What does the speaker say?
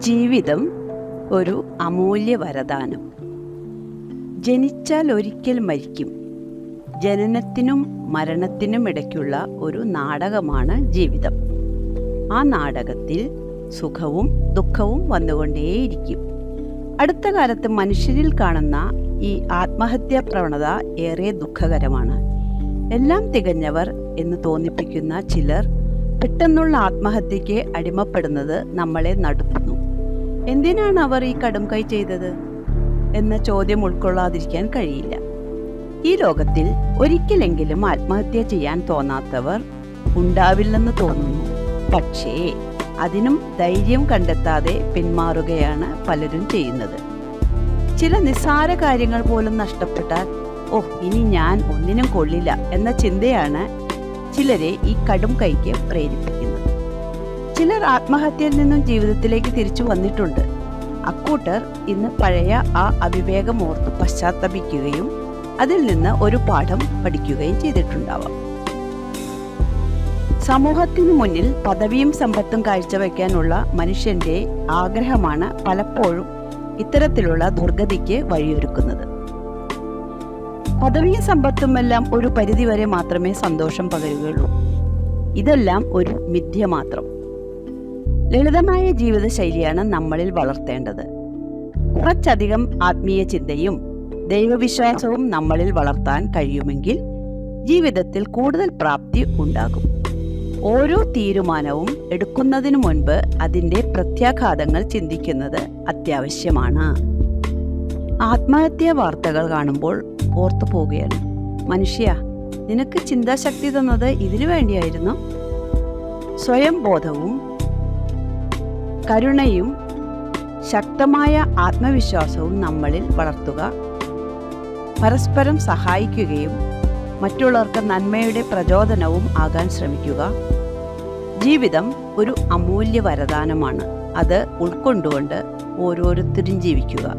ജീവിതം ഒരു അമൂല്യ വരദാനം. ജനിച്ചാൽ ഒരിക്കൽ മരിക്കും. ജനനത്തിനും മരണത്തിനും ഇടയ്ക്കുള്ള ഒരു നാടകമാണ് ജീവിതം. ആ നാടകത്തിൽ സുഖവും ദുഃഖവും വന്നുകൊണ്ടേയിരിക്കും. അടുത്ത കാലത്ത് മനുഷ്യരിൽ കാണുന്ന ഈ ആത്മഹത്യാ പ്രവണത ഏറെ ദുഃഖകരമാണ്. എല്ലാം തികഞ്ഞവർ എന്ന് തോന്നിപ്പിക്കുന്ന ചിലർ പെട്ടെന്നുള്ള ആത്മഹത്യയ്ക്ക് അടിമപ്പെടുന്നത് നമ്മളെ നടുക്കുന്നു എന്തിനാണ് അവർ ഈ കടും കൈ ചെയ്തത് എന്ന ചോദ്യം ഉൾക്കൊള്ളാതിരിക്കാൻ കഴിയില്ല. ഈ ലോകത്തിൽ ഒരിക്കലെങ്കിലും ആത്മഹത്യ ചെയ്യാൻ തോന്നാത്തവർ ഉണ്ടാവില്ലെന്ന് തോന്നുന്നു. പക്ഷേ അതിനും ധൈര്യം കണ്ടെത്താതെ പിന്മാറുകയാണ് പലരും ചെയ്യുന്നത്. ചില നിസ്സാര കാര്യങ്ങൾ പോലും നഷ്ടപ്പെട്ടാൽ ഓ ഇനി ഞാൻ ഒന്നിനും കൊള്ളില്ല എന്ന ചിന്തയാണ് ചിലരെ ഈ കടും കൈക്ക് പ്രേരിപ്പിക്കുന്നത്. ചിലർ ആത്മഹത്യയിൽ നിന്നും ജീവിതത്തിലേക്ക് തിരിച്ചു വന്നിട്ടുണ്ട്. അക്കൂട്ടർ ഇന്ന് പഴയ ആ അവിവേകം ഓർത്ത് പശ്ചാത്തപിക്കുകയും അതിൽ നിന്ന് ഒരു പാഠം പഠിക്കുകയും ചെയ്തിട്ടുണ്ടാവാം. സമൂഹത്തിനു മുന്നിൽ പദവിയും സമ്പത്തും കാഴ്ചവെക്കാനുള്ള മനുഷ്യന്റെ ആഗ്രഹമാണ് പലപ്പോഴും ഇത്തരത്തിലുള്ള ദുർഗതിക്ക് വഴിയൊരുക്കുന്നത്. പദവിയും സമ്പത്തും എല്ലാം ഒരു പരിധിവരെ മാത്രമേ സന്തോഷം പകരുകയുള്ളൂ. ഇതെല്ലാം ഒരു മിഥ്യ മാത്രം. ലളിതമായ ജീവിതശൈലിയാണ് നമ്മളിൽ വളർത്തേണ്ടത്. കുറച്ചധികം ആത്മീയ ചിന്തയും ദൈവവിശ്വാസവും നമ്മളിൽ വളർത്താൻ കഴിയുമെങ്കിൽ ജീവിതത്തിൽ കൂടുതൽ പ്രാപ്തി ഉണ്ടാകും. ഓരോ തീരുമാനവും എടുക്കുന്നതിനു മുൻപ് അതിന്റെ പ്രത്യാഘാതങ്ങൾ ചിന്തിക്കുന്നത് അത്യാവശ്യമാണ്. ആത്മഹത്യാ വാർത്തകൾ കാണുമ്പോൾ ഓർത്തു പോവുകയാണ്. മനുഷ്യ നിനക്ക് ചിന്താശക്തി തന്നത് ഇതിനു വേണ്ടിയായിരുന്നു. സ്വയം ബോധവും കരുണയും ശക്തമായ ആത്മവിശ്വാസവും നമ്മളിൽ വളർത്തുക പരസ്പരം സഹായിക്കുകയും മറ്റുള്ളവർക്ക് നന്മയുടെ പ്രചോദനവും ആകാൻ ശ്രമിക്കുക. ജീവിതം ഒരു അമൂല്യ വരദാനമാണ്. അത് ഉൾക്കൊണ്ടുകൊണ്ട് ഓരോരുത്തരും ജീവിക്കുക.